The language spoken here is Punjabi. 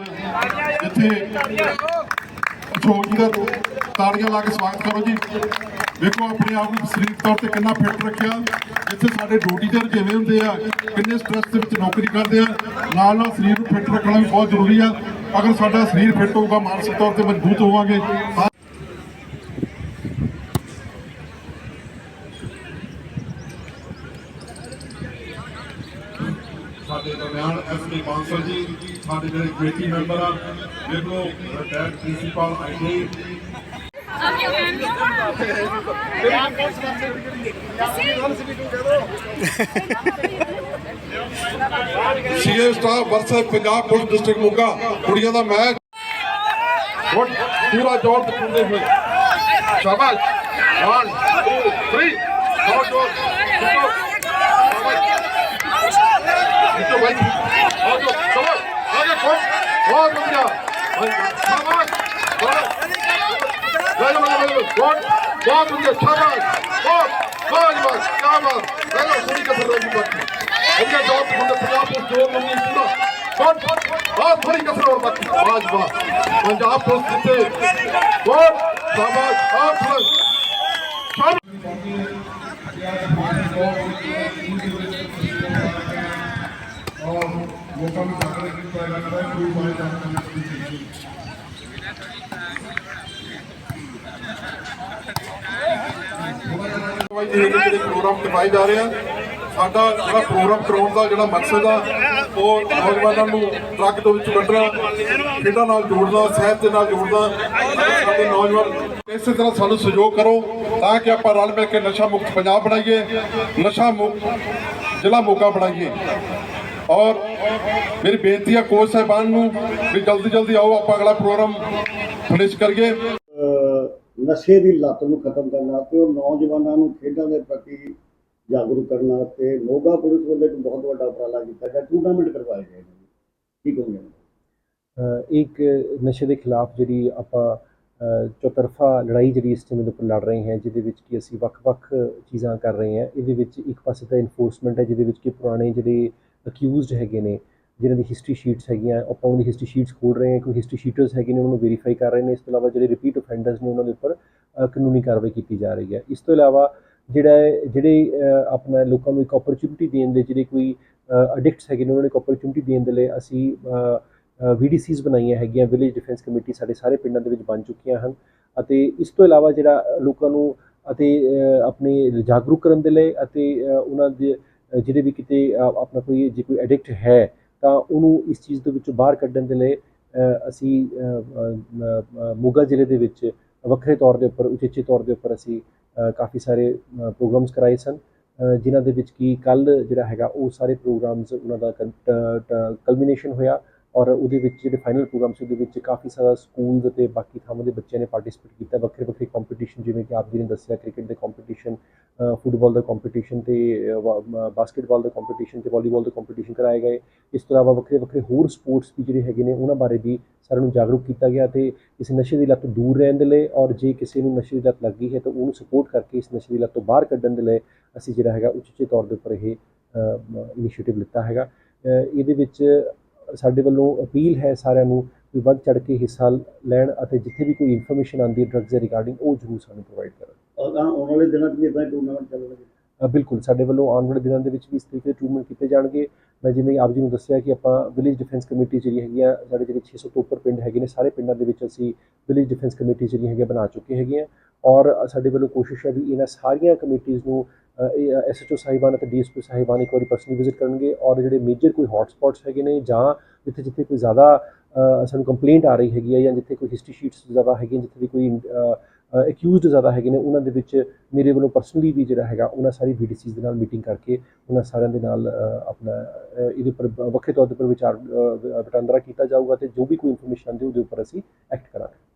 ਇੱਥੇ ਅਸ਼ੋਕ ਜੀ ਦਾ ਤਾੜੀਆਂ ਲਾ ਕੇ ਸਵਾਗਤ ਕਰੋ ਜੀ। ਦੇਖੋ ਆਪਣੇ ਆਪ ਨੂੰ ਸਰੀਰਕ ਤੌਰ ਤੇ ਕਿੰਨਾ ਫਿੱਟ ਰੱਖਿਆ। ਇੱਥੇ ਸਾਡੇ ਡਿਊਟੀਦਰ ਜਿਵੇਂ ਹੁੰਦੇ ਆ, ਕਿੰਨੇ ਸਟ੍ਰੈਸ ਦੇ ਵਿੱਚ ਨੌਕਰੀ ਕਰਦੇ ਆ। ਨਾਲ ਨਾਲ ਸਰੀਰ ਨੂੰ ਫਿੱਟ ਰੱਖਣਾ ਵੀ ਬਹੁਤ ਜ਼ਰੂਰੀ ਆ। ਅਗਰ ਸਾਡਾ ਸਰੀਰ ਫਿੱਟ ਹੋਊਗਾ, ਮਾਨਸਿਕ ਤੌਰ ਤੇ ਮਜ਼ਬੂਤ ਹੋਵਾਂਗੇ ਸਾਡੇ ਦਰਮਿਆਨ ਐਸਪੀ ਬਾਂਸਲ ਜੀ, ਸਾਡੇ ਜਿਹੜੇ ਕਮੇਟੀ ਮੈਂਬਰ ਆ ਦੇਖੋ retired principal I T C A staff versus Punjab police district Moga, ਕੁੜੀਆਂ ਦਾ ਮੈਚ। ਪੂਰਾ ਜ਼ੋਰ ਦਿਖਾਉਂਦੇ ਹੋਏ। ਸ਼ਾਬਾਸ਼। 1 2 3 ਬਹੁਤ ਜ਼ੋਰ ਜਿੱਤੋ ਜਿੱਤੋ ਭਾਈ ਬਹੁਤ ਜ਼ੋਰ ਸ਼ਾਬਾਸ਼ ਆਗੇ ਖੋ ਬਹੁਤ ਵਧੀਆ ਸ਼ਾਬਾਸ਼ ਲੋਕਾਂ ਜਿਹੜੇ ਪ੍ਰੋਗਰਾਮ ਕਰਵਾਏ ਜਾ ਰਹੇ ਆ ਸਾਡਾ ਜਿਹੜਾ ਪ੍ਰੋਗਰਾਮ ਕਰਾਉਣ ਦਾ ਜਿਹੜਾ ਮਕਸਦ ਆ, ਉਹ ਨੌਜਵਾਨਾਂ ਨੂੰ ਟਰੱਕ ਦੇ ਵਿੱਚ ਕੱਢਣਾ ਖੇਡਾਂ ਨਾਲ ਜੋੜਨਾ ਸਿਹਤ ਦੇ ਨਾਲ ਜੋੜਨਾ ਨੌਜਵਾਨ ਇਸੇ ਤਰ੍ਹਾਂ ਸਾਨੂੰ ਸਹਿਯੋਗ ਕਰੋ, ਤਾਂ ਕਿ ਆਪਾਂ ਰਲ ਮਿਲ ਕੇ ਨਸ਼ਾ ਮੁਕਤ ਪੰਜਾਬ ਬਣਾਈਏ, ਨਸ਼ਾ ਮੁਕਤ ਜ਼ਿਲ੍ਹਾ ਮੋਗਾ ਬਣਾਈਏ। ਔਰ ਮੇਰੀ ਬੇਨਤੀ ਹੈ ਕੋਚ ਸਾਹਿਬਾਨ ਨੂੰ ਵੀ ਜਲਦੀ ਜਲਦੀ ਆਓ ਆਪਾਂ ਅਗਲਾ ਪ੍ਰੋਗਰਾਮ ਫਿਨਿਸ਼ ਕਰੀਏ। ਨਸ਼ੇ ਦੀ ਲੱਤ ਨੂੰ ਖਤਮ ਕਰਨਾ ਤੇ ਉਹ ਨੌਜਵਾਨਾਂ ਨੂੰ ਖੇਡਾਂ ਦੇ ਪ੍ਰਤੀ ਜਾਗਰੂਕ ਕਰਨਾ ਤੇ ਮੋਗਾ ਪੁਲਿਸ ਵੱਲੋਂ ਇੱਕ ਬਹੁਤ ਵੱਡਾ ਉਪਰਾਲਾ ਕੀਤਾ ਗਿਆ ਟੂਰਨਾਮੈਂਟ ਕਰਵਾਏ ਗਏ ਨੇ। ਕੀ ਕਹੋਗੇ? ਇੱਕ ਨਸ਼ੇ ਦੇ ਖਿਲਾਫ ਜਿਹੜੀ ਆਪਾਂ ਚੌਤਰਫਾ ਲੜਾਈ ਜਿਹੜੀ ਇਸ ਟੀਮ ਦੇ ਉੱਪਰ ਲੜ ਰਹੇ ਹਾਂ ਜਿਹਦੇ ਵਿੱਚ ਕਿ ਅਸੀਂ ਵੱਖ-ਵੱਖ ਚੀਜ਼ਾਂ ਕਰ ਰਹੇ ਹਾਂ ਇਹਦੇ ਵਿੱਚ ਇੱਕ ਪਾਸੇ ਤਾਂ ਇਨਫੋਰਸਮੈਂਟ ਹੈ ਜਿਹਦੇ ਵਿੱਚ ਕਿ ਪੁਰਾਣੇ ਜਿਹੜੇ ਅਕਿਊਜ਼ਡ ਹੈਗੇ ਨੇ ਜਿਨ੍ਹਾਂ ਦੀ ਹਿਸਟਰੀ ਸ਼ੀਟਸ ਹੈਗੀਆਂ ਆਪਾਂ ਉਹਨਾਂ ਦੀ ਹਿਸਟਰੀ ਸ਼ੀਟਸ ਖੋਲ ਰਹੇ ਹਾਂ ਕੋਈ ਹਿਸਟਰੀ ਸ਼ੀਟਰਸ ਹੈਗੇ ਨੇ ਉਹਨਾਂ ਨੂੰ ਵੈਰੀਫਾਈ ਕਰ ਰਹੇ ਨੇ ਇਸ ਤੋਂ ਇਲਾਵਾ ਜਿਹੜੇ ਰਿਪੀਟ ਅਫੈਂਡਰਸ ਨੇ ਉਹਨਾਂ ਦੇ ਉੱਪਰ ਕਾਨੂੰਨੀ ਕਾਰਵਾਈ ਕੀਤੀ ਜਾ ਰਹੀ ਹੈ। ਇਸ ਤੋਂ ਇਲਾਵਾ ਜਿਹੜਾ ਹੈ ਜਿਹੜੇ ਆਪਣਾ ਲੋਕਾਂ ਨੂੰ ਇੱਕ ਓਪਰਚੁਨਿਟੀ ਦੇਣ ਦੇ ਜਿਹੜੇ ਕੋਈ ਐਡਿਕਟਸ ਹੈਗੇ ਨੇ ਉਹਨਾਂ ਨੂੰ ਇੱਕ ਓਪਰਚੁਨਿਟੀ ਦੇਣ ਦੇ ਲਈ ਅਸੀਂ ਅ, ਵੀਡੀਸੀਜ਼ ਬਣਾਈਆਂ ਹੈਗੀਆਂ ਵਿਲੇਜ ਡਿਫੈਂਸ ਕਮੇਟੀ ਸਾਡੇ ਸਾਰੇ ਪਿੰਡਾਂ ਦੇ ਵਿੱਚ ਬਣ ਚੁੱਕੀਆਂ ਹਨ। ਅਤੇ ਇਸ ਤੋਂ ਇਲਾਵਾ ਜਿਹੜਾ ਲੋਕਾਂ ਨੂੰ ਅਤੇ ਆਪਣੇ ਜਾਗਰੂਕ ਕਰਨ ਦੇ ਲਈ ਅਤੇ ਉਹਨਾਂ ਦੇ ਜਿਹੜੇ ਵੀ ਕਿਤੇ ਆਪਣਾ ਕੋਈ ਜੇ ਕੋਈ ਐਡਿਕਟ ਹੈ, ਤਾਂ ਉਹਨੂੰ ਇਸ ਚੀਜ਼ ਦੇ ਵਿੱਚੋਂ ਬਾਹਰ ਕੱਢਣ ਦੇ ਲਈ ਅਸੀਂ ਮੋਗਾ ਜ਼ਿਲ੍ਹੇ ਦੇ ਵਿੱਚ ਵੱਖਰੇ ਤੌਰ ਦੇ ਉੱਪਰ, ਉਚੇਚੇ ਤੌਰ ਦੇ ਉੱਪਰ ਅਸੀਂ ਕਾਫੀ ਸਾਰੇ ਪ੍ਰੋਗਰਾਮਸ ਕਰਾਏ ਸਨ। ਜਿਨ੍ਹਾਂ ਦੇ ਵਿੱਚ ਕੀ ਕੱਲ ਜਿਹੜਾ ਹੈਗਾ, ਉਹ ਸਾਰੇ ਪ੍ਰੋਗਰਾਮਸ ਉਹਨਾਂ ਦਾ ਕਲਮੀਨੇਸ਼ਨ ਹੋਇਆ। ਔਰ ਉਹਦੇ ਵਿੱਚ ਜਿਹੜੇ ਫਾਈਨਲ ਪ੍ਰੋਗਰਾਮ ਸੀ, ਉਹਦੇ ਵਿੱਚ ਕਾਫੀ ਸਾਰਾ ਸਕੂਲਸ ਅਤੇ ਬਾਕੀ ਥਾਵਾਂ ਦੇ ਬੱਚਿਆਂ ਨੇ ਪਾਰਟਿਸਿਪੇਟ ਕੀਤਾ। ਵੱਖਰੇ ਵੱਖਰੇ ਕੰਪੀਟੀਸ਼ਨ ਜਿਵੇਂ ਕਿ ਆਪ ਜੀ ਨੇ ਦੱਸਿਆ ਕ੍ਰਿਕਟ ਦੇ ਕੰਪੀਟੀਸ਼ਨ ਫੁੱਟਬਾਲ ਦਾ ਕੰਪੀਟੀਸ਼ਨ ਤੇ ਬਾਸਕਟਬਾਲ ਦਾ ਕੰਪੀਟੀਸ਼ਨ ਤੇ ਵਾਲੀਬਾਲ ਦਾ ਕੰਪੀਟੀਸ਼ਨ ਕਰਾਏ ਗਏ। ਇਸ ਤੋਂ ਇਲਾਵਾ ਵੱਖਰੇ ਵੱਖਰੇ ਹੋਰ ਸਪੋਰਟਸ ਵੀ ਜਿਹੜੇ ਹੈਗੇ ਨੇ, ਉਹਨਾਂ ਬਾਰੇ ਵੀ ਸਾਰਿਆਂ ਨੂੰ ਜਾਗਰੂਕ ਕੀਤਾ ਗਿਆ ਤੇ ਇਸ ਨਸ਼ੇ ਦੀ ਲੱਤ ਤੋਂ ਦੂਰ ਰਹਿਣ ਦੇ ਲਈ ਔਰ ਜੇ ਕਿਸੇ ਨੂੰ ਨਸ਼ੇ ਦੀ ਲੱਤ ਲੱਗੀ ਹੈ ਤਾਂ ਉਹਨੂੰ ਸਪੋਰਟ ਕਰਕੇ ਇਸ ਨਸ਼ੇ ਦੀ ਲੱਤ ਤੋਂ ਬਾਹਰ ਕੱਢਣ ਦੇ ਲਈ ਅਸੀਂ ਜਿਹੜਾ ਹੈਗਾ ਉਚਿਤ ਤੌਰ ਦੇ ਉੱਪਰ ਇਹ ਇਨੀਸ਼ੀਏਟਿਵ ਲਿੱਤਾ ਹੈਗਾ। ਇਹਦੇ ਵਿੱਚ ਸਾਡੇ ਵੱਲੋਂ ਅਪੀਲ ਹੈ ਸਾਰਿਆਂ ਨੂੰ ਵੀ ਵੱਧ ਚੜ ਕੇ ਹਿੱਸਾ ਲੈਣ ਅਤੇ ਜਿੱਥੇ ਵੀ ਕੋਈ ਇਨਫੋਰਮੇਸ਼ਨ ਆਉਂਦੀ ਹੈ ਡਰੱਗਸ ਦੇ ਰਿਗਾਰਡਿੰਗ ਉਹ ਜ਼ਰੂਰ ਸਾਨੂੰ ਪ੍ਰੋਵਾਈਡ ਕਰਨ। ਆਉਣ ਵਾਲੇ ਦਿਨਾਂ 'ਚ ਵੀ ਇਦਾਂ ਟੂਰਨਾਮੈਂਟ ਚੱਲਣਗੇ? ਬਿਲਕੁਲ ਸਾਡੇ ਵੱਲੋਂ ਆਉਣ ਵਾਲੇ ਦਿਨਾਂ ਦੇ ਵਿੱਚ ਵੀ ਇਸ ਤਰੀਕੇ ਦੇ ਟੂਰਨਾਮੈਂਟ ਕੀਤੇ ਜਾਣਗੇ। ਮੈਂ ਜਿਵੇਂ ਆਪ ਜੀ ਨੂੰ ਦੱਸਿਆ ਕਿ ਆਪਾਂ ਵਿਲੇਜ ਡਿਫੈਂਸ ਕਮੇਟੀ ਜਿਹੜੀ ਹੈਗੀ ਆ ਸਾਡੇ ਜਿਹੜੇ 600 ਤੋਂ ਉੱਪਰ ਪਿੰਡ ਹੈਗੇ ਨੇ ਸਾਰੇ ਪਿੰਡਾਂ ਦੇ ਵਿੱਚ ਅਸੀਂ ਵਿਲੇਜ ਡਿਫੈਂਸ ਕਮੇਟੀ ਜਿਹੜੀਆਂ ਹੈਗੀਆਂ ਬਣਾ ਚੁੱਕੇ ਹੈਗੇ ਆ। ਔਰ ਸਾਡੇ ਵੱਲੋਂ ਕੋਸ਼ਿਸ਼ ਹੈ ਵੀ ਇਹਨਾਂ ਸਾਰੀਆਂ ਕਮੇਟੀਆਂ ਨੂੰ ਐਸਐਚਓ ਸਾਹਿਬਾਨ ਅਤੇ ਡੀਐਸਪੀ ਸਾਹਿਬਾਨ ਇੱਕ ਵਾਰੀ ਪਰਸਨਲੀ ਵਿਜ਼ਿਟ ਕਰਨਗੇ ਔਰ ਜਿਹੜੇ ਮੇਜਰ ਕੋਈ ਹੌਟ ਹੈਗੇ ਨੇ ਜਾਂ ਜਿੱਥੇ ਜਿੱਥੇ ਕੋਈ ਜ਼ਿਆਦਾ ਸਾਨੂੰ ਕੰਪਲੇਂਟ ਆ ਰਹੀ ਹੈਗੀ ਹੈ ਜਾਂ ਜਿੱਥੇ ਕੋਈ ਹਿਸਟਰੀ ਸ਼ੀਟਸ ਜ਼ਿਆਦਾ ਹੈਗੀਆਂ ਜਿੱਥੇ ਵੀ ਕੋਈ ਅਕਿਊਜ਼ਡ ਜ਼ਿਆਦਾ ਹੈਗੇ ਨੇ, ਉਹਨਾਂ ਦੇ ਵਿੱਚ ਮੇਰੇ ਵੱਲੋਂ ਪਰਸਨਲੀ ਵੀ ਜਿਹੜਾ ਹੈਗਾ ਉਹਨਾਂ ਸਾਰੀ ਵੀਡੀਸੀਜ਼ ਦੇ ਨਾਲ ਮੀਟਿੰਗ ਕਰਕੇ ਉਹਨਾਂ ਸਾਰਿਆਂ ਦੇ ਨਾਲ ਆਪਣਾ ਇਹਦੇ ਉੱਪਰ ਵੱਖਰੇ ਤੌਰ ਦੇ ਉੱਪਰ ਵਿਚਾਰ ਵਟਾਂਦਰਾ ਕੀਤਾ ਜਾਊਗਾ ਤੇ ਜੋ ਵੀ ਕੋਈ ਇਨਫੋਰਮੇਸ਼ਨ ਆਉਂਦੀ ਉਹਦੇ ਉੱਪਰ ਅਸੀਂ ਐਕਟ ਕਰਾਂਗੇ।